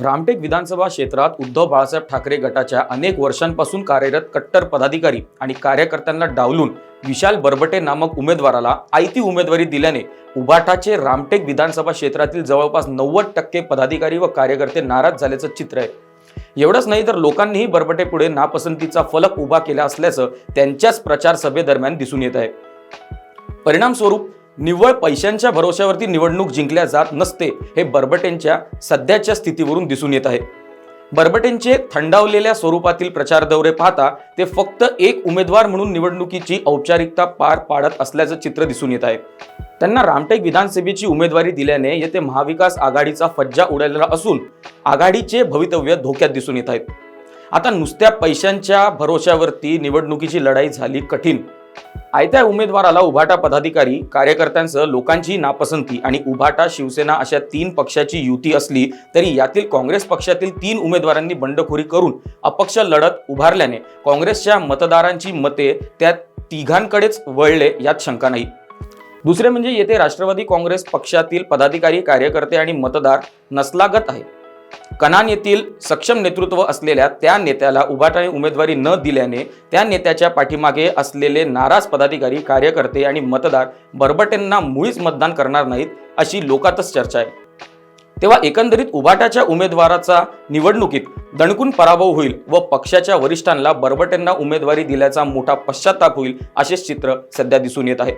रामटेक विधानसभा क्षेत्रात उद्धव बाळासाहेब ठाकरे गटाच्या अनेक वर्षांपासून कार्यरत कट्टर पदाधिकारी आणि कार्यकर्त्यांना डावलून विशाल बरबटे नामक उमेदवाराला आयती उमेदवारी दिल्याने उभाटाचे रामटेक विधानसभा क्षेत्रातील जवळपास नव्वद टक्के पदाधिकारी व कार्यकर्ते नाराज झाल्याचं चित्र आहे. एवढंच नाही तर लोकांनीही बरबटे पुढे नापसंतीचा फलक उभा केला असल्याचं त्यांच्याच प्रचार सभेदरम्यान दिसून येत आहे. परिणामस्वरूप निव्वळ पैशांच्या भरोश्यावरती निवडणूक जिंकल्या जात नसते हे बरबटेंच्या सध्याच्या स्थितीवरून दिसून येत आहे. बरबटेंचे थंडावलेल्या स्वरूपातील प्रचार दौरे पाहता ते फक्त एक उमेदवार म्हणून निवडणुकीची औपचारिकता पार पाडत असल्याचं चित्र दिसून येत आहे. त्यांना रामटेक विधानसभेची उमेदवारी दिल्याने येथे महाविकास आघाडीचा फज्जा उडालेला असून आघाडीचे भवितव्य धोक्यात दिसून येत आहेत आता नुसत्या पैशांच्या भरोश्यावरती निवडणुकीची लढाई झाली कठीण. आयत्या उमेदवाराला उभाटा पदाधिकारी कार्यकर्त्यांसह लोकांची नापसंती आणि उभाटा शिवसेना अशा तीन पक्षाची युती असली तरी यातील काँग्रेस पक्षातील तीन उमेदवारांनी बंडखोरी करून अपक्ष लढत उभारल्याने काँग्रेसच्या मतदारांची मते त्या तिघांकडेच वळले यात शंका नाही. दुसरे म्हणजे येथे राष्ट्रवादी काँग्रेस पक्षातील पदाधिकारी कार्यकर्ते आणि मतदार नसलागत आहे. कनान येथील सक्षम नेतृत्व असलेल्या त्या नेत्याला उभाटाने उमेदवारी न दिल्याने त्या नेत्याच्या पाठीमागे असलेले नाराज पदाधिकारी कार्यकर्ते आणि मतदार बरबटेंना मुळीच मतदान करणार नाहीत अशी लोकातच चर्चा आहे. तेव्हा एकंदरीत उभाटाच्या उमेदवाराचा निवडणुकीत दणकून पराभव होईल व पक्षाच्या वरिष्ठांना बरबटेंना उमेदवारी दिल्याचा मोठा पश्चाताप होईल असेच चित्र सध्या दिसून येत आहे.